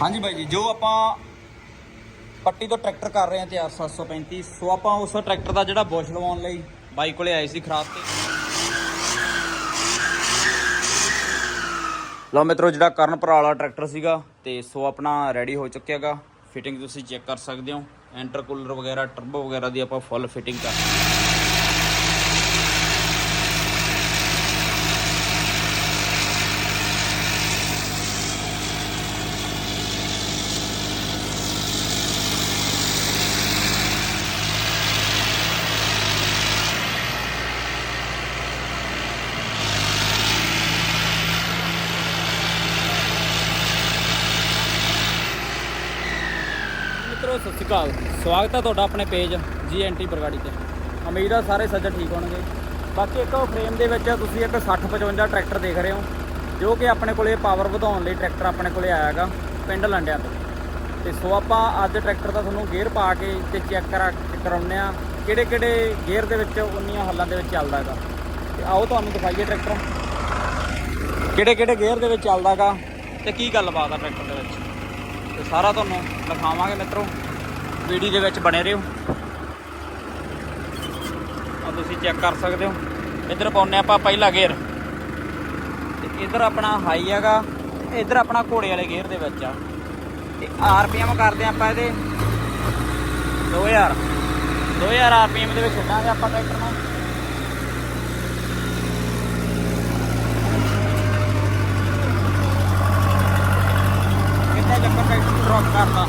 ਹਾਂਜੀ ਬਾਈ ਜੀ, ਜੋ ਆਪਾਂ ਪੱਟੀ ਤੋਂ ਟਰੈਕਟਰ ਕਰ ਰਹੇ ਹਾਂ ਤੇ 735 ਸੋ ਆਪਾਂ ਉਸ ਟਰੈਕਟਰ ਦਾ ਜਿਹੜਾ ਬੁਸ਼ ਲਵਾਉਣ ਲਈ ਬਾਈ ਕੋਲੇ ਆਏ ਸੀ ਖਰਾਬ ਤੇ। ਲਓ ਮਿੱਤਰੋ, ਜਿਹੜਾ ਕਰਨ ਭਰਾ ਵਾਲਾ ਟਰੈਕਟਰ ਸੀਗਾ ਤੇ ਸੋ ਆਪਣਾ ਰੈਡੀ ਹੋ ਚੁੱਕਿਆਗਾ ਫਿਟਿੰਗ ਤੁਸੀਂ ਚੈੱਕ ਕਰ ਸਕਦੇ ਹੋ। ਇੰਟਰਕੂਲਰ ਵਗੈਰਾ ਟਰਬੋ ਵਗੈਰਾ ਦੀ ਆਪਾਂ ਫੁੱਲ ਫਿਟਿੰਗ ਕਰ ਮਿੱਤਰੋ ਸਤਿ ਸ਼੍ਰੀ ਅਕਾਲ। ਸਵਾਗਤ ਹੈ ਤੁਹਾਡਾ ਆਪਣੇ ਪੇਜ ਜੀ ਐਂਟੀ ਬਰਗਾੜੀ ਤੇ। ਉਮੀਦ ਆ ਸਾਰੇ ਸੱਜਣ ਠੀਕ ਹੋਣਗੇ। ਬਾਕੀ ਇੱਕ ਉਹ ਫਰੇਮ ਦੇ ਵਿੱਚ ਤੁਸੀਂ ਇੱਕ 60 55 ਟਰੈਕਟਰ ਦੇਖ ਰਹੇ ਹੋ, ਜੋ ਕਿ ਆਪਣੇ ਕੋਲੇ ਪਾਵਰ ਵਧਾਉਣ ਲਈ ਟਰੈਕਟਰ ਆਪਣੇ ਕੋਲੇ ਆਇਆਗਾ ਪਿੰਡ ਲੰਡਿਆਂ ਤੋਂ। ਤੇ ਸੋ ਆਪਾਂ ਅੱਜ ਟਰੈਕਟਰ ਦਾ ਤੁਹਾਨੂੰ ਗੇਅਰ ਪਾ ਕੇ ਤੇ ਚੈੱਕ ਕਰਾ ਕਰਾਉਂਦੇ ਆ ਕਿਹੜੇ ਕਿਹੜੇ ਗੇਅਰ ਦੇ ਵਿੱਚ ਉਨੀਆਂ ਹੱਲਾਂ ਦੇ ਵਿੱਚ ਚੱਲਦਾ ਹੈਗਾ। ਤੇ ਆਓ ਤੁਹਾਨੂੰ ਦਿਖਾਈਏ ਟਰੈਕਟਰ। ਕਿਹੜੇ ਕਿਹੜੇ ਗੇਅਰ ਦੇ ਵਿੱਚ ਚੱਲਦਾ ਹੈਗਾ ਤੇ ਕੀ ਗੱਲਬਾਤ ਆ ਟਰੈਕਟਰ ਦੇ ਵਿੱਚ। ਤੇ ਸਾਰਾ ਤੁਹਾਨੂੰ ਦਿਖਾਵਾਂਗੇ ਮਿੱਤਰੋ। ਵੀਡੀਓ ਦੇ ਵਿੱਚ ਬਣੇ ਰਹੋ। ਆ ਤੁਸੀਂ ਚੈੱਕ ਕਰ ਸਕਦੇ ਹੋ। ਇੱਧਰ ਪਾਉਨੇ ਆਪਾਂ ਪਹਿਲਾ ਗੇਅਰ ਤੇ ਇੱਧਰ ਆਪਣਾ ਹਾਈ ਹੈਗਾ। ਇੱਧਰ ਆਪਣਾ ਘੋੜੇ ਵਾਲੇ ਗੇਅਰ ਦੇ ਵਿੱਚ ਆ। ਤੇ ਆਰਪੀਐਮ ਕਰਦੇ ਆਪਾਂ ਇਹਦੇ। 2000 2000 ਆਰਪੀਐਮ ਦੇ ਵਿੱਚ ਛੱਡਾਂਗੇ ਆਪਾਂ ਟਰੈਕਟਰ ਨੂੰ। ਕਿੰਨੇ ਚੱਕਰ ਟਰੈਕਟਰ ਡ੍ਰੌਪ ਕਰਦਾ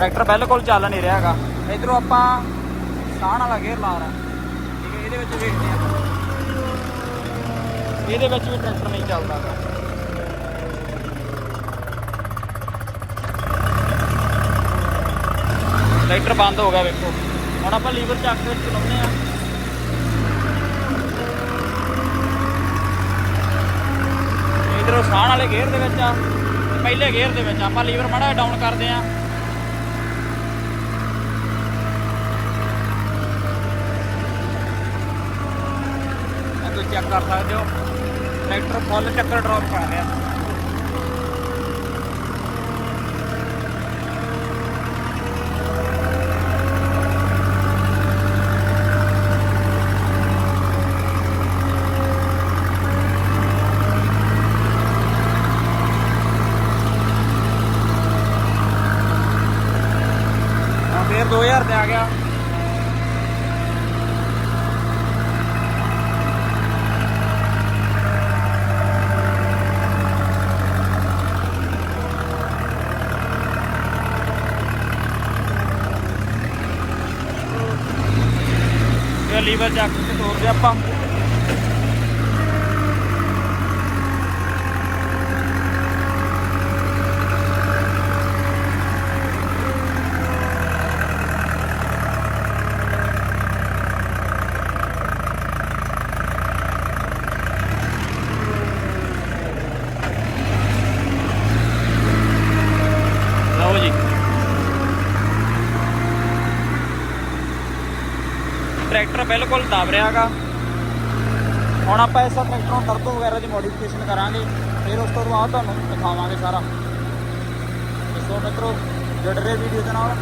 ਟਰੈਕਟਰ ਬਿਲਕੁਲ ਚੱਲ ਨਹੀਂ ਰਿਹਾ ਹੈਗਾ। ਇਧਰੋਂ ਆਪਾਂ ਸਾਹਣ ਵਾਲਾ ਗੇਅਰ ਲਾ ਰਹਾ ਠੀਕ ਹੈ, ਇਹਦੇ ਵਿੱਚ ਵੇਖਦੇ ਆ ਇਹਦੇ ਵਿੱਚ ਵੀ ਟਰੈਕਟਰ ਨਹੀਂ ਚੱਲਦਾ ਗਾ ਟਰੈਕਟਰ ਬੰਦ ਹੋ ਗਿਆ ਵੇਖੋ। ਹੁਣ ਆਪਾਂ ਲੀਵਰ ਚੱਕ ਕੇ ਚਲਾਉਂਦੇ ਆ ਇਧਰੋਂ ਸਾਹਣ ਵਾਲੇ ਗੇਅਰ ਦੇ ਵਿੱਚ ਆ। ਪਹਿਲੇ ਗੇਅਰ ਦੇ ਵਿੱਚ ਆਪਾਂ ਲੀਵਰ ਮਾੜਾ ਡਾਊਨ ਕਰਦੇ ਆ ਚੈੱਕ ਕਰ ਸਕਦੇ ਹੋ। ਟਰੈਕਟਰ ਫੁੱਲ ਚੱਕਰ ਡ੍ਰੌਪ ਕਰ ਰਿਹਾ। ਹੁਣ ਫੇਰ 2000 ਤੇ ਆ ਗਿਆ। ਲੀਵਰ ਚੱਕ ਕੇ ਤੋੜਦੇ ਆਪਾਂ ਲਓ ਜੀ ਟਰੈਕਟਰ ਬਿਲਕੁਲ ਦਬ ਰਿਹਾਗਾ। ਹੁਣ ਆਪਾਂ ਇਸ ਟਰੈਕਟਰ ਨੂੰ ਟਰਬੋ ਵਗੈਰਾ ਦੀ ਮੋਡੀਫਿਕੇਸ਼ਨ ਕਰਾਂਗੇ, ਫਿਰ ਉਸ ਤੋਂ ਬਾਅਦ ਤੁਹਾਨੂੰ ਦਿਖਾਵਾਂਗੇ ਸਾਰਾ। ਸੋ ਮਿੱਤਰੋ, ਜੁੜ ਰਹੇ ਵੀਡੀਓ ਦੇ ਨਾਲ?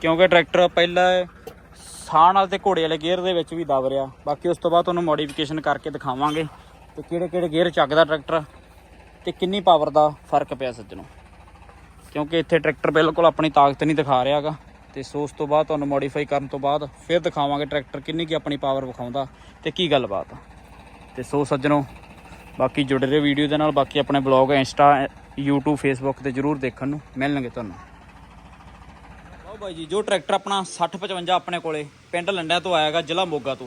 ਕਿਉਂਕਿ ਟਰੈਕਟਰ ਪਹਿਲਾਂ ਸਾਹ ਵਾਲੇ ਤੇ ਘੋੜੇ ਵਾਲੇ ਗੇਅਰ ਦੇ ਵਿੱਚ ਵੀ ਦਬ ਰਿਹਾ। ਬਾਕੀ ਉਸ ਤੋਂ ਬਾਅਦ ਤੁਹਾਨੂੰ ਮੋਡੀਫਿਕੇਸ਼ਨ ਕਰਕੇ ਦਿਖਾਵਾਂਗੇ ਤੇ ਕਿਹੜੇ ਕਿਹੜੇ ਗੇਅਰ ਚੱਕਦਾ ਟਰੈਕਟਰ ਤੇ ਕਿੰਨੀ ਪਾਵਰ ਦਾ ਫ਼ਰਕ ਪਿਆ ਸੱਜਣੋ। ਕਿਉਂਕਿ ਇੱਥੇ ਟਰੈਕਟਰ ਬਿਲਕੁਲ ਆਪਣੀ ਤਾਕਤ ਨਹੀਂ ਦਿਖਾ ਰਿਹਾਗਾ ਤੇ ਸੋ ਉਸ ਤੋਂ ਬਾਅਦ ਤੁਹਾਨੂੰ ਮੋਡੀਫਾਈ ਕਰਨ ਤੋਂ ਬਾਅਦ ਫਿਰ ਦਿਖਾਵਾਂਗੇ ਟਰੈਕਟਰ ਕਿੰਨੀ ਕੀ ਆਪਣੀ ਪਾਵਰ ਵਿਖਾਉਂਦਾ ਤੇ ਕੀ ਗੱਲਬਾਤ ਆ। ਤੇ ਸੋ ਸੱਜਣੋ, ਬਾਕੀ ਜੁੜੇ ਰਹੋ ਵੀਡੀਓ ਦੇ ਨਾਲ, ਬਾਕੀ ਆਪਣੇ ਬਲੌਗ ਇੰਸਟਾ, YouTube, Facebook ਤੇ ਜਰੂਰ ਦੇਖਣ ਨੂੰ। ਮਿਲਣਗੇ ਤੁਹਾਨੂੰ। ਬਾਈ ਜੀ, ਜੋ ਟਰੈਕਟਰ ਆਪਣਾ 6055 ਆਪਣੇ ਕੋਲੇ ਪਿੰਡ ਲੰਡਿਆਂ ਤੋਂ ਆਇਆਗਾ ਜ਼ਿਲ੍ਹਾ ਮੋਗਾ ਤੋਂ।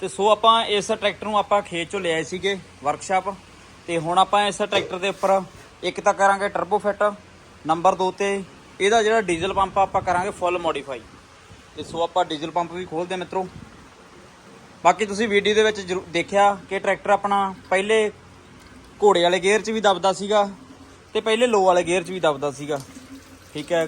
ਤੇ ਸੋ ਆਪਾਂ ਇਸ ਟਰੈਕਟਰ ਨੂੰ ਆਪਾਂ ਖੇਤ ਚੋਂ ਲਿਆਏ ਸੀਗੇ ਵਰਕਸ਼ਾਪ ਤੇ ਹੁਣ ਆਪਾਂ ਇਸ ਟਰੈਕਟਰ ਦੇ ਉੱਪਰ ਇੱਕ ਤਾਂ ਕਰਾਂਗੇ ਟਰਬੋ ਫਿੱਟ ਨੰਬਰ 2 ਤੇ ਇਹਦਾ ਜਿਹੜਾ ਡੀਜ਼ਲ ਪੰਪ ਆਪਾਂ ਕਰਾਂਗੇ ਫੁੱਲ ਮੋਡੀਫਾਈ ਤੇ ਸੋ ਆਪਾਂ ਡੀਜ਼ਲ ਪੰਪ ਵੀ ਖੋਲਦੇ ਹਾਂ ਮਿੱਤਰੋ। ਬਾਕੀ ਤੁਸੀਂ ਵੀਡੀਓ ਦੇ ਵਿੱਚ ਜ਼ਰੂਰ ਦੇਖਿਆ ਕਿ ਟਰੈਕਟਰ ਆਪਣਾ ਪਹਿਲੇ ਘੋੜੇ ਵਾਲੇ ਗੇਅਰ 'ਚ ਵੀ ਦਬਦਾ ਸੀਗਾ, ਤੇ ਪਹਿਲੇ ਲੋ ਵਾਲੇ ਗੇਅਰ 'ਚ ਵੀ ਦਬਦਾ ਸੀਗਾ। ਠੀਕ ਹੈ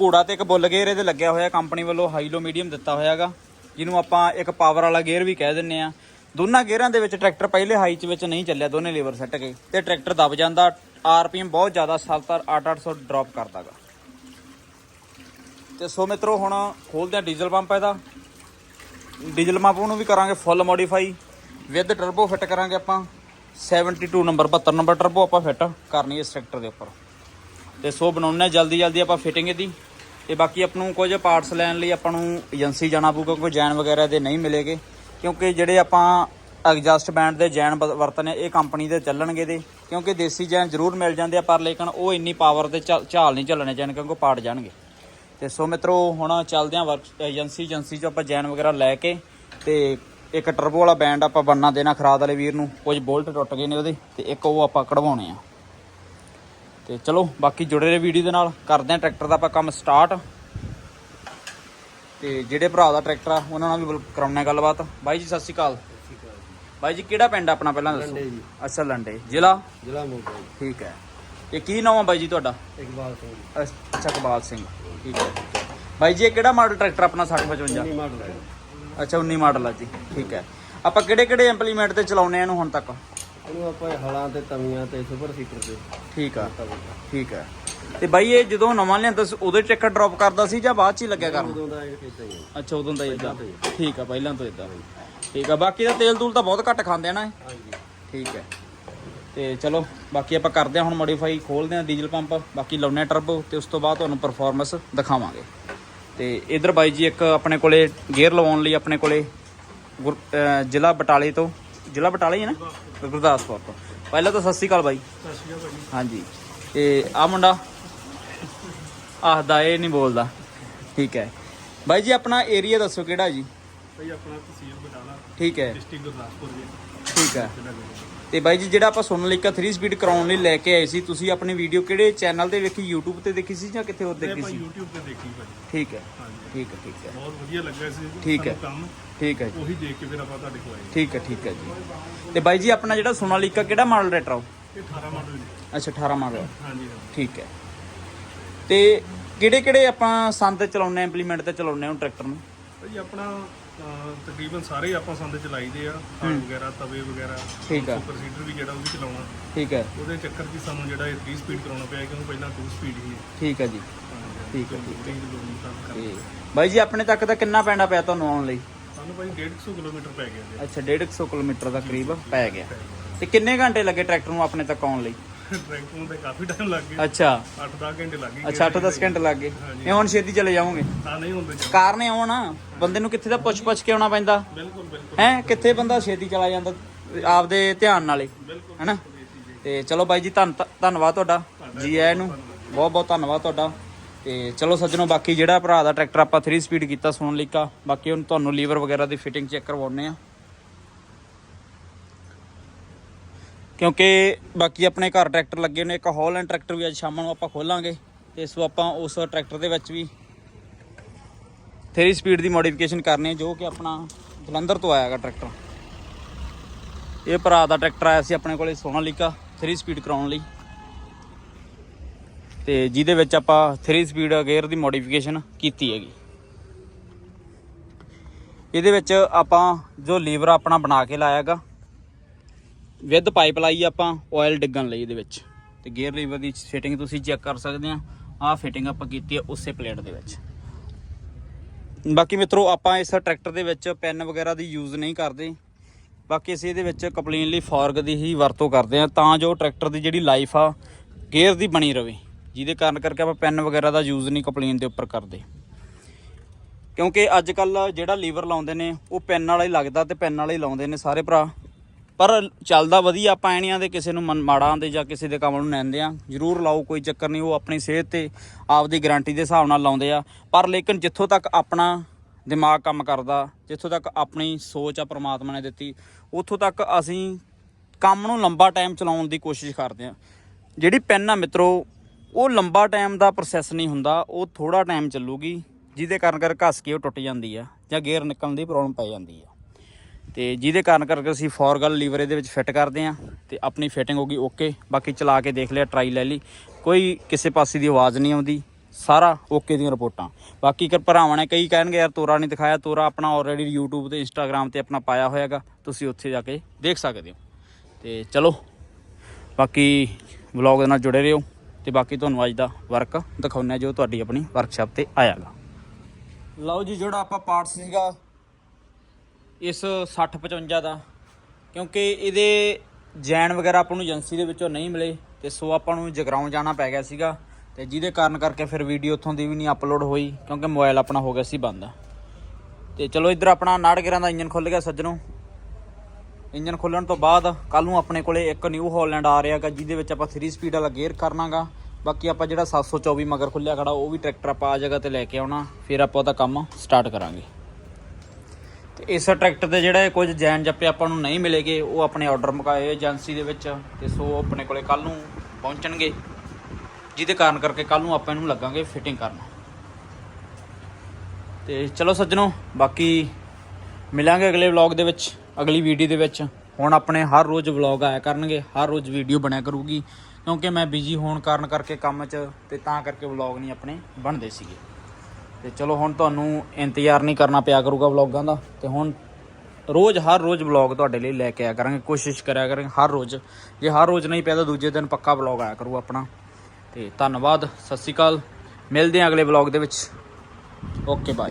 ਘੋੜਾ ਤੇ ਇੱਕ ਬੁੱਲ ਗੇਅਰ ਇਹਦੇ ਲੱਗਿਆ ਹੋਇਆ ਕੰਪਨੀ ਵੱਲੋਂ ਹਾਈ ਲੋ ਮੀਡੀਅਮ ਦਿੱਤਾ ਹੋਇਆਗਾ, ਜਿਹਨੂੰ ਆਪਾਂ ਇੱਕ ਪਾਵਰ ਵਾਲਾ ਗੇਅਰ ਵੀ ਕਹਿ ਦਿੰਨੇ ਆ ਦੋਨਾਂ ਗੇਅਰਾਂ ਦੇ ਵਿੱਚ ਟਰੈਕਟਰ ਪਹਿਲੇ ਹਾਈ 'ਚ ਵਿੱਚ ਨਹੀਂ ਚੱਲਿਆ, ਦੋਨੇ ਲੀਵਰ ਸੱਟ ਗਏ ਤੇ ਟਰੈਕਟਰ ਦਬ ਜਾਂਦਾ ਆਰਪੀਐਮ ਬਹੁਤ ਜ਼ਿਆਦਾ 7 800 ਡ੍ਰੌਪ ਕਰਦਾਗਾ। ਤੇ ਸੋ ਮਿੱਤਰੋ, ਹੁਣ ਖੋਲਦੇ ਆ ਡੀਜ਼ਲ ਪੰਪ ਇਹਦਾ। ਡੀਜ਼ਲ ਪੰਪ ਨੂੰ ਵੀ ਕਰਾਂਗੇ full modify with turbo fit ਕਰਾਂਗੇ ਆਪਾਂ। 72 ਨੰਬਰ 72 ਨੰਬਰ ਟਰਬੋ ਆਪਾਂ ਫਿੱਟ ਕਰਨੀ ਇਸ ਟਰੈਕਟਰ ਦੇ ਉੱਪਰ। ਤੇ ਸੋ ਬਣਾਉਣਾ ਜਲਦੀ ਜਲਦੀ ਆਪਾਂ ਫਿਟਿੰਗ ਇਹਦੀ। ਤੇ ਬਾਕੀ ਆਪ ਨੂੰ ਕੁਝ ਪਾਰਟਸ ਲੈਣ ਲਈ ਆਪਾਂ ਨੂੰ ਏਜੰਸੀ ਜਾਣਾ ਪਊਗਾ ਕੋਈ ਜੈਨ ਵਗੈਰਾ ਦੇ ਨਹੀਂ ਮਿਲੇਗੇ। ਕਿਉਂਕਿ ਜਿਹੜੇ ਆਪਾਂ ਐਗਜ਼ਾਸਟ ਬੈਂਡ ਦੇ ਜੈਨ ਬ- ਵਰਤਨੇ, ਇਹ ਕੰਪਨੀ ਦੇ ਚੱਲਣਗੇ ਦੇ। ਕਿਉਂਕਿ ਦੇਸੀ ਜੈਨ ਜ਼ਰੂਰ ਮਿਲ ਜਾਂਦੇ ਆ, ਪਰ ਲੇਕਿਨ ਉਹ ਇੰਨੀ ਪਾਵਰ ਤੇ ਝਾਲ ਨਹੀਂ ਚੱਲਣੇ ਜੈਨ, ਕਿਉਂਕਿ ਉਹ ਪਾੜ ਜਾਣਗੇ। ਤੇ ਸੋ ਮਿੱਤਰੋ, ਹੁਣ ਚੱਲਦੇ ਆਂ ਵਰਕ ਏਜੰਸੀ ਏਜੰਸੀ ਚੋਂ ਆਪਾਂ ਜੈਨ ਵਗੈਰਾ ਲੈ ਕੇ ਤੇ ਇੱਕ ਟਰਬੋ ਵਾਲਾ ਬੈਂਡ ਆਪਾਂ ਬੰਨਾ ਦੇਣਾ ਖਰਾਦ ਵਾਲੇ ਵੀਰ ਨੂੰ। ਕੁਝ ਬੋਲਟ ਟੁੱਟ ਗਏ ਨੇ ਉਹਦੇ, ਤੇ ਇੱਕ ਉਹ ਆਪਾਂ ਕਢਵਾਉਣੇ ਆ। ਤੇ ਚਲੋ ਬਾਕੀ ਜੁੜੇ ਰਹੇ ਵੀਡੀਓ ਦੇ ਨਾਲ। ਕਰਦੇ ਆਂ ਟਰੈਕਟਰ ਦਾ ਆਪਾਂ ਕੰਮ ਸਟਾਰਟ ਤੇ ਜਿਹੜੇ ਭਰਾ ਦਾ ਟਰੈਕਟਰ ਆ ਉਹਨਾਂ ਨਾਲ ਵੀ ਕਰਾਉਣਾ ਗੱਲਬਾਤ। ਬਾਈ ਜੀ ਸਤਿ ਸ਼੍ਰੀ ਅਕਾਲ। ਬਾਈ ਜੀ ਕਿਹੜਾ ਪਿੰਡ ਆਪਣਾ ਪਹਿਲਾਂ ਦੱਸੋ? ਲੰਡੇ ਜੀ। ਅੱਛਾ ਲੰਡੇ। ਜ਼ਿਲ੍ਹਾ? ਜ਼ਿਲ੍ਹਾ ਮੋਗਾ ਜੀ। ਠੀਕ ਹੈ। ਇਹ ਕੀ ਨਾਮ ਆ ਬਾਈ ਜੀ ਤੁਹਾਡਾ? ਇਕਬਾਲ ਸਿੰਘ ਅੱਛਾ ਕਬਾਲ ਸਿੰਘ। ਠੀਕ ਹੈ। ਠੀਕ ਹੈ। ਬਾਈ ਜੀ ਇਹ ਕਿਹੜਾ ਮਾਡਲ ਟਰੈਕਟਰ ਆਪਣਾ 6055 ਨਹੀਂ ਮਾਡਲ ਹੈ ਅੱਛਾ 19 ਮਾਡਲ ਆ ਜੀ। ਠੀਕ ਹੈ। ਆਪਾਂ ਕਿਹੜੇ ਕਿਹੜੇ ਇੰਪਲੀਮੈਂਟ ਤੇ ਚਲਾਉਨੇ ਆ ਇਹਨੂੰ ਹੁਣ ਤੱਕ? ਇਹਨੂੰ ਆਪਾਂ ਹਲਾਂ ਤੇ ਤਵੀਆਂ ਤੇ ਸੁਪਰ ਸੀਟਰ ਤੇ ਠੀਕ ਆ। ਠੀਕ ਹੈ ਤੇ ਬਾਈ ਇਹ ਜਦੋਂ ਨਵਾਂ ਲਿਆਂਦਾ ਸੀ ਉਦੋਂ ਚੱਕਰ ਡ੍ਰੌਪ ਕਰਦਾ ਸੀ ਜਾਂ ਬਾਅਦ ਚ ਹੀ ਲੱਗਿਆ ਕਰਨ ਉਦੋਂ ਦਾ ਇਹ ਕੀਤਾ ਹੀ। ਅੱਛਾ ਉਦੋਂ ਦਾ ਇਦਾਂ ਠੀਕ ਆ ਪਹਿਲਾਂ ਤੋਂ ਇਦਾਂ ਠੀਕ ਆ ਬਾਕੀ ਦਾ ਤੇਲ ਤੂਲ ਤਾਂ ਬਹੁਤ ਘੱਟ ਖਾਂਦੇ ਆ ਨਾ ਇਹ? ਹਾਂਜੀ। ਠੀਕ ਹੈ ਤੇ ਚਲੋ ਬਾਕੀ ਆਪਾਂ ਕਰਦੇ ਹਾਂ ਹੁਣ ਮੋਡੀਫਾਈ ਖੋਲਦੇ ਹਾਂ ਡੀਜ਼ਲ ਪੰਪ ਬਾਕੀ ਲਾਉਨੇ ਟਰਬੋ ਤੇ ਉਸ ਤੋਂ ਬਾਅਦ ਤੁਹਾਨੂੰ ਪਰਫਾਰਮੈਂਸ ਦਿਖਾਵਾਂਗੇ। ਤੇ ਇਧਰ ਬਾਈ ਜੀ ਇੱਕ ਆਪਣੇ ਕੋਲੇ ਗੇਅਰ ਲਵਾਉਣ ਲਈ ਆਪਣੇ ਕੋਲੇ ਜ਼ਿਲ੍ਹਾ ਬਟਾਲੇ ਤੋਂ ਜ਼ਿਲ੍ਹਾ ਬਟਾਲੇ ਹੀ ਹੈ ਨਾ? ਗੁਰਦਾਸਪੁਰ ਤੋਂ। ਪਹਿਲਾਂ ਤਾਂ ਸਤਿ ਸ਼੍ਰੀ ਅਕਾਲ ਬਾਈ। ਸਤਿ ਸ਼੍ਰੀ ਅਕਾਲ ਭਾਜੀ। ਹਾਂਜੀ। ਤੇ ਆ ਮੁੰਡਾ? ਆਹਦਾ ਇਹ ਨਹੀਂ ਬੋਲਦਾ। ਠੀਕ ਹੈ। ਬਾਈ ਜੀ ਆਪਣਾ ਏਰੀਆ ਦੱਸੋ ਕਿਹੜਾ ਜੀ? ਭਾਈ ਆਪਣਾ ਤਹਿਸੀਲ ਬਟਾਲਾ ਠੀਕ ਹੈ। ਡਿਸਟ੍ਰਿਕਟ ਗੁਰਦਾਸਪੁਰ ਜੀ। ਠੀਕ ਹੈ। ਤੇ ਬਾਈ ਜੀ ਜਿਹੜਾ ਆਪਾਂ ਸੋਨਾਲੀਕਾ 3 ਸਪੀਡ ਕਰਾਉਣ ਲਈ ਲੈ ਕੇ ਆਏ ਸੀ ਤੁਸੀਂ ਆਪਣੀ ਵੀਡੀਓ ਕਿਹੜੇ ਚੈਨਲ ਤੇ ਵੇਖੀ? YouTube ਤੇ ਦੇਖੀ ਸੀ ਜਾਂ ਕਿੱਥੇ ਹੋਰ ਦੇਖੀ ਸੀ? YouTube ਤੇ ਦੇਖੀ ਭਾਜੀ। ਠੀਕ ਹੈ ਠੀਕ ਹੈ ਠੀਕ ਹੈ। ਬਹੁਤ ਵਧੀਆ ਲੱਗਾ ਸੀ ਠੀਕ ਹੈ। ਕੰਮ। ਠੀਕ ਹੈ ਜੀ। ਉਹੀ ਦੇਖ ਕੇ ਫਿਰ ਆਪਾਂ ਤੁਹਾਡੇ ਕੋਲ ਆਏ। ਠੀਕ ਹੈ ਠੀਕ ਹੈ ਜੀ। ਤੇ ਬਾਈ ਜੀ ਆਪਣਾ ਜਿਹੜਾ ਸੋਨਾਲੀਕਾ ਕਿਹੜਾ ਮਾਡਲ ਰੇਟਰ ਆ? ਇਹ 18 ਮਾਡਲ ਨੇ। ਅੱਛਾ 18 ਮਾਡਲ ਹਾਂਜੀ ਠੀਕ ਹੈ। ਤੇ ਕਿਹੜੇ ਕਿਹੜੇ ਆਪਾਂ ਸੰਦ ਚਲਾਉਨੇ ਇੰਪਲੀਮੈਂਟ ਤੇ ਚਲਾਉਨੇ ਹੁਣ ਟਰੈਕਟਰ ਨੂੰ? ਭਾਜੀ ਆਪਣਾ ਅਹ, ਤਕਰੀਬਨ ਸਾਰੇ ਆਪਾਂ ਸੰਦ ਚਲਾਈਦੇ ਆ ਹਾਰ ਵਗੈਰਾ ਤਵੇ ਵਗੈਰਾ ਠੀਕ ਆ। ਸੁਪਰ ਵੀ ਜਿਹੜਾ ਉਹ ਵੀ ਚਲਾਉਣਾ। ਠੀਕ ਹੈ ਉਹਦੇ ਚੱਕਰ 'ਚ ਸਾਨੂੰ ਜਿਹੜਾ ਇਹ 3 ਸਪੀਡ ਕਰਾਉਣਾ ਪਿਆ ਕਿਉਂਕਿ ਪਹਿਲਾਂ 2 ਸਪੀਡ ਹੀ ਠੀਕ ਹੈ ਜੀ। ਠੀਕ ਹੈ ਤੇ ਬਾਈ ਜੀ ਆਪਣੇ ਤੱਕ ਦਾ ਕਿੰਨਾ ਪੈਂਦਾ ਪਿਆ ਤੁਹਾਨੂੰ ਆਉਣ ਲਈ? ਸਾਨੂੰ ਭਾਈ 150 ਕਿਲੋਮੀਟਰ ਪੈ ਗਿਆ ਜੀ। ਅੱਛਾ 150 ਕਿਲੋਮੀਟਰ ਦਾ ਕਰੀਬ ਪੈ ਗਿਆ। ਤੇ ਕਿੰਨੇ ਘੰਟੇ ਲੱਗੇ ਟਰੈਕਟਰ ਨੂੰ ਆਪਣੇ ਤੱਕ ਆਉਣ ਲਈ? ਟਰੈਕ ਨੂੰ ਤੇ ਕਾਫੀ ਟਾਈਮ ਲੱਗ ਗਿਆ। ਅੱਛਾ। 8-10 ਘੰਟੇ ਲੱਗ ਗਏ। ਅੱਛਾ 8-10 ਘੰਟੇ ਲੱਗ ਗਏ। ਇਹ ਹੁਣ ਛੇਤੀ ਚਲੇ ਜਾਓਗੇ ਤਾਂ ਨਹੀਂ ਹੁੰਦੇ ਜੀ। ਕਾਰ ਨੇ ਆਉਣਾ ਬੰਦੇ ਨੂੰ ਕਿੱਥੇ ਦਾ ਪੁੱਛ ਪੁੱਛ ਕੇ ਆਉਣਾ ਪੈਂਦਾ? ਬਿਲਕੁਲ ਬਿਲਕੁਲ। ਹੈ ਕਿੱਥੇ ਬੰਦਾ ਛੇਤੀ ਚਲਾ ਜਾਂਦਾ ਆਪਦੇ ਧਿਆਨ ਨਾਲ ਹੀ ਬਿਲਕੁਲ। ਹੈਨਾ? ਤੇ ਚਲੋ ਬਾਈ ਜੀ ਧੰਨ ਧੰਨਵਾਦ ਤੁਹਾਡਾ ਜੀ ਆਇਆਂ ਨੂੰ। ਬਹੁਤ ਬਹੁਤ ਧੰਨਵਾਦ ਤੁਹਾਡਾ। ਤੇ ਚਲੋ ਸੱਜਣੋ ਬਾਕੀ ਜਿਹੜਾ ਭਰਾ ਦਾ ਟਰੈਕਟਰ ਆਪਾਂ 3 ਸਪੀਡ ਕੀਤਾ ਸੋਨਲੀਕਾ ਬਾਕੀ ਹੁਣ ਤੁਹਾਨੂੰ ਲੀਵਰ ਵਗੈਰਾ ਦੀ ਫਿਟਿੰਗ ਚੈੱਕ ਕਰਵਾਉਣੇ ਆ ਕਿਉਂਕਿ ਬਾਕੀ ਆਪਣੇ ਘਰ ਟਰੈਕਟਰ ਲੱਗੇ ਨੇ, ਇੱਕ ਹੌਲੈਂਡ ਟਰੈਕਟਰ ਵੀ ਅੱਜ ਸ਼ਾਮ ਨੂੰ ਆਪਾਂ ਖੋਲਾਂਗੇ ਤੇ ਸੋ ਆਪਾਂ ਉਸ ਟਰੈਕਟਰ ਦੇ ਵਿੱਚ ਵੀ 3 ਸਪੀਡ ਦੀ ਮੋਡੀਫਿਕੇਸ਼ਨ ਕਰਨੀ ਹੈ, ਜੋ ਕਿ ਆਪਣਾ ਜਲੰਧਰ ਤੋਂ ਆਇਆਗਾ ਟਰੈਕਟਰ। ਇਹ ਭਰਾ ਦਾ ਟਰੈਕਟਰ ਆਇਆ ਸੀ ਆਪਣੇ ਕੋਲੇ ਸੋਨਾਲੀਕਾ 3 ਸਪੀਡ ਕਰਾਉਣ ਲਈ। ਤੇ ਜਿਹਦੇ ਵਿੱਚ ਆਪਾਂ 3 ਸਪੀਡ ਗੇਅਰ ਦੀ ਮੋਡੀਫਿਕੇਸ਼ਨ ਕੀਤੀ ਹੈਗੀ। ਇਹਦੇ ਵਿੱਚ ਆਪਾਂ ਜੋ ਲੀਵਰ ਆਪਣਾ ਬਣਾ ਕੇ ਲਾਇਆਗਾ ਵਿਦ ਪਾਈਪ ਲਾਈ ਆਪਾਂ ਆਇਲ ਡਿੱਗਣ ਲਈ ਇਹਦੇ ਵਿੱਚ। ਤੇ ਗੇਅਰ ਲੀਵਰ ਦੀ ਫਿਟਿੰਗ ਤੁਸੀਂ ਚੈੱਕ ਕਰ ਸਕਦੇ ਆ। ਆਹ ਫਿਟਿੰਗ ਆਪਾਂ ਕੀਤੀ ਹੈ ਉਸੇ ਪਲੇਟ ਦੇ ਵਿੱਚ। ਬਾਕੀ ਮਿੱਤਰੋ, ਆਪਾਂ ਇਸ ਟਰੈਕਟਰ ਦੇ ਵਿੱਚ ਪੈਨ ਵਗੈਰਾ ਦੀ ਯੂਜ਼ ਨਹੀਂ ਕਰਦੇ। ਬਾਕੀ ਅਸੀਂ ਇਹਦੇ ਵਿੱਚ ਕੰਪਲੀਨਲੀ ਫੋਰਗ ਦੀ ਹੀ ਵਰਤੋਂ ਕਰਦੇ ਆ, ਤਾਂ ਜੋ ਟਰੈਕਟਰ ਦੀ ਜਿਹੜੀ ਲਾਈਫ ਆ ਗੇਅਰ ਦੀ ਬਣੀ ਰਵੇ। ਜਿਹਦੇ ਕਾਰਨ ਕਰਕੇ ਆਪਾਂ ਪੈਨ ਵਗੈਰਾ ਦਾ ਯੂਜ਼ ਨਹੀਂ ਕਪਲੀਨ ਦੇ ਉੱਪਰ ਕਰਦੇ। ਕਿਉਂਕਿ ਅੱਜ ਕੱਲ ਜਿਹੜਾ ਲੀਵਰ ਲਾਉਂਦੇ ਨੇ, ਉਹ ਪੈਨ ਵਾਲਾ ਹੀ ਲੱਗਦਾ ਤੇ ਪੈਨ ਵਾਲਾ ਹੀ ਲਾਉਂਦੇ ਨੇ ਸਾਰੇ ਭਰਾ। ਪਰ ਚੱਲਦਾ ਵਧੀਆ, ਆਪਾਂ ਐਣੀਆਂ ਦੇ ਕਿਸੇ ਨੂੰ ਮਨ- ਮਾੜਾਂ ਦੇ ਜਾਂ ਕਿਸੇ ਦੇ ਕੰਮ ਨੂੰ ਨੈਂਦੇ ਆ। ਜਰੂਰ ਲਾਓ, ਕੋਈ ਚੱਕਰ ਨਹੀਂ ਉਹ ਆਪਣੀ ਸਿਹਤ ਤੇ ਆਪਦੀ ਗਾਰੰਟੀ ਦੇ ਹਿਸਾਬ ਨਾਲ ਲਾਉਂਦੇ ਆ। ਪਰ ਲੇਕਿਨ ਜਿੱਥੋਂ ਤੱਕ ਆਪਣਾ ਦਿਮਾਗ ਕੰਮ ਕਰਦਾ, ਜਿੱਥੋਂ ਤੱਕ ਆਪਣੀ ਸੋਚ ਆ ਪ੍ਰਮਾਤਮਾ ਨੇ ਦਿੱਤੀ, ਉੱਥੋਂ ਤੱਕ ਅਸੀਂ ਕੰਮ ਨੂੰ ਲੰਬਾ ਟਾਈਮ ਚਲਾਉਣ ਦੀ ਕੋਸ਼ਿਸ਼ ਕਰਦੇ ਆ। ਜਿਹੜੀ ਪੈਨ ਆ ਮਿੱਤਰੋ, ਉਹ ਲੰਬਾ ਟਾਈਮ ਦਾ ਪ੍ਰੋਸੈਸ ਨਹੀਂ ਹੁੰਦਾ, ਉਹ ਥੋੜਾ ਟਾਈਮ ਚੱਲੂਗੀ, ਜਿਹਦੇ ਕਾਰਨ ਕਰ ਘਸ ਕੇ ਉਹ ਟੁੱਟ ਜਾਂਦੀ ਆ ਜਾਂ ਗੇਅਰ ਨਿਕਲਣ ਦੀ ਪ੍ਰੋਬਲਮ ਪੈ ਜਾਂਦੀ ਆ। ਤੇ ਜਿਹਦੇ ਕਾਰਨ ਕਰਕੇ ਅਸੀਂ ਫੋਰਗਲ ਲੀਵਰ ਇਹਦੇ ਵਿੱਚ ਫਿੱਟ ਕਰਦੇ ਆ ਤੇ ਆਪਣੀ ਫਿਟਿੰਗ ਹੋ ਗਈ ਓਕੇ। ਬਾਕੀ ਚਲਾ ਕੇ ਦੇਖ ਲਿਆ ਟਰਾਈ ਲੈ ਲਈ। ਕੋਈ ਕਿਸੇ ਪਾਸੇ ਦੀ ਆਵਾਜ਼ ਨਹੀਂ ਆਉਂਦੀ। ਸਾਰਾ ਓਕੇ ਦੀਆਂ ਰਿਪੋਰਟਾਂ। ਬਾਕੀ ਕਰ ਭਰਾਵਾਂ ਨੇ ਕਈ ਕਹਿਣਗੇ, ਯਾਰ ਤੋਰਾ ਨਹੀਂ ਦਿਖਾਇਆ। ਤੋਰਾ ਆਪਣਾ ਆਲਰੇਡੀ YouTube ਤੇ Instagram ਤੇ ਆਪਣਾ ਪਾਇਆ ਹੋਇਆਗਾ। ਤੁਸੀਂ ਉੱਥੇ ਜਾ ਕੇ ਦੇਖ ਸਕਦੇ ਹੋ। ਤੇ ਚਲੋ, ਬਾਕੀ ਵਲੌਗ ਦੇ ਨਾਲ ਜੁੜੇ ਰਹੋ ਤੇ ਬਾਕੀ ਤੁਹਾਨੂੰ ਅੱਜ ਦਾ ਵਰਕ ਦਿਖਾਉਂਦੇ ਹਾਂ ਜੋ ਤੁਹਾਡੀ ਆਪਣੀ ਵਰਕਸ਼ਾਪ ਤੇ ਆਇਆਗਾ। ਲਓ ਜੀ, ਜਿਹੜਾ ਆਪਾਂ ਪਾਰਟ ਸੀਗਾ ਇਸ 60 55 ਦਾ, ਕਿਉਂਕਿ ਇਹਦੇ ਜੈਨ ਵਗੈਰਾ ਆਪਾਂ ਨੂੰ ਏਜੰਸੀ ਦੇ ਵਿੱਚੋਂ ਨਹੀਂ ਮਿਲੇ, ਤੇ ਸੋ ਆਪਾਂ ਨੂੰ ਜਗਰਾਉਂ ਜਾਣਾ ਪੈ ਗਿਆ ਸੀਗਾ, ਤੇ ਜਿਹਦੇ ਕਾਰਨ ਕਰਕੇ ਫਿਰ ਵੀਡੀਓ ਉੱਥੋਂ ਦੀ ਵੀ ਨਹੀਂ ਅਪਲੋਡ ਹੋਈ, ਕਿਉਂਕਿ ਮੋਬਾਈਲ ਆਪਣਾ ਹੋ ਗਿਆ ਸੀ ਬੰਦ। ਤੇ ਚਲੋ ਇੱਧਰ ਆਪਣਾ ਨਾੜਗਰਾਂ ਦਾ ਇੰਜਨ ਖੁੱਲ ਗਿਆ ਸੱਜਣੋ। ਇੰਜਨ ਖੁੱਲਣ ਤੋਂ ਬਾਅਦ ਕੱਲ ਨੂੰ ਆਪਣੇ ਕੋਲੇ ਇੱਕ ਨਿਊ ਹਾਲੈਂਡ ਆ ਰਿਹਾਗਾ ਜਿਹਦੇ ਵਿੱਚ ਆਪਾਂ 3 ਸਪੀਡ ਵਾਲਾ ਗੇਅਰ ਕਰਨਾਗਾ। ਬਾਕੀ ਆਪਾਂ ਜਿਹੜਾ 724 ਮਗਰ ਖੁੱਲਿਆ ਖੜਾ, ਉਹ ਵੀ ਟਰੈਕਟਰ ਆਪਾਂ ਆ ਜਗ੍ਹਾ ਤੇ ਲੈ ਕੇ ਆਉਣਾ, ਫਿਰ ਆਪਾਂ ਉਹਦਾ ਕੰਮ ਸਟਾਰਟ ਕਰਾਂਗੇ। ਇਸ ਟਰੈਕਟਰ ਦੇ ਜਿਹੜੇ ਕੁਝ ਜੈਨ ਜੱਪੇ ਆਪਾਂ ਨੂੰ ਨਹੀਂ ਮਿਲੇਗੇ, ਉਹ ਆਪਣੇ ਆਰਡਰ ਮੁਕਾਏ ਏਜੰਸੀ ਦੇ ਵਿੱਚ ਤੇ ਸੋ ਆਪਣੇ ਕੋਲੇ ਕੱਲ ਨੂੰ ਪਹੁੰਚਣਗੇ, ਜਿਹਦੇ ਕਾਰਨ ਕਰਕੇ ਕੱਲ ਨੂੰ ਆਪਾਂ ਇਹਨੂੰ ਲੱਗਾਂਗੇ ਫਿਟਿੰਗ ਕਰਨ। ਤੇ ਚਲੋ ਸੱਜਣੋ, ਬਾਕੀ ਮਿਲਾਂਗੇ ਅਗਲੇ ਵਲੌਗ ਦੇ ਵਿੱਚ, ਅਗਲੀ ਵੀਡੀਓ ਦੇ ਵਿੱਚ। ਹੁਣ ਆਪਣੇ ਹਰ ਰੋਜ਼ ਵਲੌਗ ਆਇਆ ਕਰਨਗੇ, ਹਰ ਰੋਜ਼ ਵੀਡੀਓ ਬਣਿਆ ਕਰੂਗੀ, ਕਿਉਂਕਿ ਮੈਂ ਬਿਜ਼ੀ ਹੋਣ ਕਾਰਨ ਕਰਕੇ ਕੰਮ 'ਚ ਤੇ ਤਾਂ ਕਰਕੇ ਵਲੌਗ ਨਹੀਂ ਆਪਣੇ ਬਣਦੇ ਸੀਗੇ। ਤੇ ਚਲੋ ਹੁਣ ਤੁਹਾਨੂੰ ਇੰਤਜ਼ਾਰ ਨਹੀਂ ਕਰਨਾ ਪਿਆ ਕਰੂਗਾ ਵਲੌਗਾਂ ਦਾ, ਤੇ ਹੁਣ ਰੋਜ਼, ਹਰ ਰੋਜ਼ ਵਲੌਗ ਤੁਹਾਡੇ ਲਈ ਲੈ ਕੇ ਆਇਆ ਕਰਾਂਗੇ, ਕੋਸ਼ਿਸ਼ ਕਰਿਆ ਕਰਾਂਗੇ, ਹਰ ਰੋਜ਼। ਜੇ ਹਰ ਰੋਜ਼ ਨਹੀਂ ਪਿਆ ਤਾਂ ਦੂਜੇ ਦਿਨ ਪੱਕਾ ਵਲੌਗ ਆਇਆ ਕਰੂ ਆਪਣਾ। ਤੇ ਧੰਨਵਾਦ, ਸਤਿ ਸ਼੍ਰੀ ਅਕਾਲ। ਮਿਲਦੇ ਹਾਂ ਅਗਲੇ ਵਲੌਗ ਦੇ ਵਿੱਚ। Okay, bye.